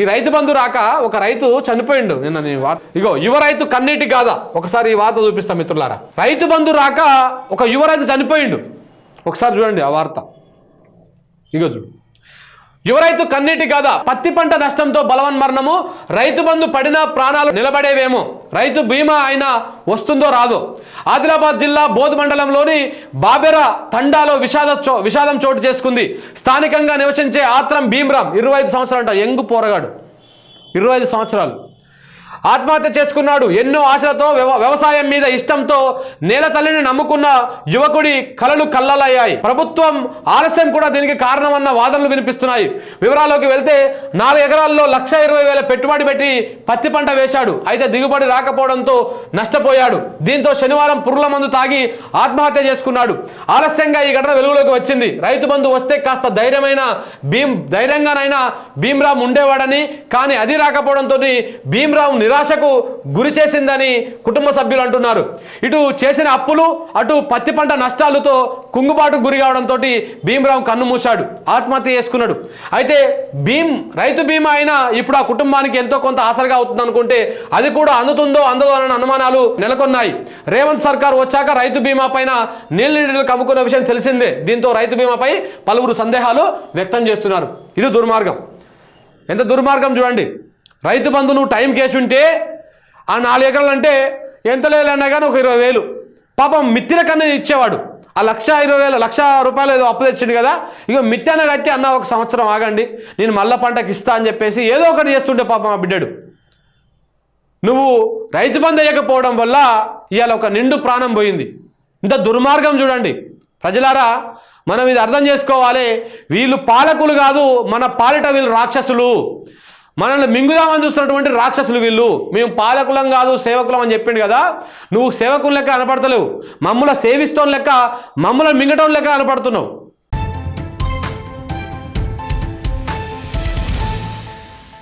ఈ రైతు బంధు రాక ఒక రైతు చనిపోయిండు. నిన్న నీ వార్త ఇగో యువ రైతు కన్నీటి కాదా ఒకసారి ఈ వార్త చూపిస్తా మిత్రులారా. రైతు బంధు రాక ఒక యువ రైతు చనిపోయిండు. ఒకసారి చూడండి ఆ వార్త. ఇగో చూడు. యువ రైతు కన్నీటి గాథ పత్తి పంట నష్టంతో బలవన్ మరణము రైతు బంధు పడిన ప్రాణాలు నిలబడేవేమో రైతు బీమా అయినా వస్తుందో రాదో. ఆదిలాబాద్ జిల్లా బోధ్ మండలంలోని బాబెరా తండాలో విషాద చో విషాదం చోటు చేసుకుంది. స్థానికంగా నివసించే ఆత్రం భీమ్రామ్ ఇరవై ఐదు సంవత్సరాలు అంట యంగ్ పోరగాడు. ఇరవై ఐదు సంవత్సరాలు. ఆత్మహత్య చేసుకున్నాడు. ఎన్నో ఆశలతో వ్యవ- వ్యవసాయం మీద ఇష్టంతో నేల తల్లిని నమ్ముకున్న యువకుడి కలలు కల్లలయ్యాయి ప్రభుత్వం ఆలస్యం కూడా దీనికి కారణమన్న వాదనలు వినిపిస్తున్నాయి. వివరాల్లోకి వెళ్తే నాలుగు ఎకరాల్లో లక్ష ఇరవై వేల పెట్టుబడి పెట్టి పత్తి పంట వేశాడు. అయితే దిగుబడి రాకపోవడంతో నష్టపోయాడు. దీంతో శనివారం పురుగుల మందు తాగి ఆత్మహత్య చేసుకున్నాడు. ఆలస్యంగా ఈ ఘటన వెలుగులోకి వచ్చింది. రైతు బంధు వస్తే కాస్త ధైర్యమైన భీం ధైర్యంగానైనా భీమ్రామ్ ఉండేవాడని కానీ అది రాకపోవడంతో భీమ్రామ్ నిరాశకు గురి చేసిందని కుటుంబ సభ్యులు అంటున్నారు. ఇటు చేసిన అప్పులు అటు పత్తి పంట నష్టాలతో కుంగుబాటుకు గురి కావడంతో భీమరావు కన్ను మూశాడు ఆత్మహత్య చేసుకున్నాడు. అయితే భీమ్ రైతు బీమా అయినా ఇప్పుడు ఆ కుటుంబానికి ఎంతో కొంత ఆసరగా అవుతుంది అనుకుంటే అది కూడా అందుతుందో అందదో అనే అనుమానాలు నెలకొన్నాయి. రేవంత్ సర్కార్ వచ్చాక రైతు బీమా పైన నీళ్ళు నీళ్ళు కమ్ముకున్న విషయం తెలిసిందే. దీంతో రైతు బీమాపై పలువురు సందేహాలు వ్యక్తం చేస్తున్నారు. ఇది దుర్మార్గం. ఎంత దుర్మార్గం చూడండి. రైతు బంధు నువ్వు టైం కేసు ఉంటే ఆ నాలుగు ఎకరాలు అంటే ఎంత లేదన్నా కానీ ఒక ఇరవై వేలు. పాపం మిత్తిన కన్నా ఇచ్చేవాడు. ఆ లక్ష ఇరవై వేల లక్ష రూపాయలు ఏదో అప్పు తెచ్చిండు కదా ఇక మిత్తెన కట్టి అన్న ఒక సంవత్సరం ఆగండి నేను మళ్ళా పంటకి ఇస్తా అని చెప్పేసి ఏదో ఒకటి చేస్తుంటే పాపం ఆ బిడ్డడు. నువ్వు రైతు బంధు వేయకపోవడం వల్ల ఇవాళ ఒక నిండు ప్రాణం పోయింది. ఇంత దుర్మార్గం చూడండి. ప్రజలారా మనం ఇది అర్థం చేసుకోవాలి. వీళ్ళు పాలకులు కాదు మన పాలిట వీళ్ళు రాక్షసులు. మనల్ని మింగుదామని చూస్తున్నటువంటి రాక్షసులు వీళ్ళు. మేము పాలకులం కాదు సేవకులం అని చెప్పిండు కదా. నువ్వు సేవకుల లెక్క కనపడతలేవు. మమ్మల్ని సేవిస్తోన్ లెక్క మమ్మల్ని మింగటం లెక్క కనపడుతున్నావు.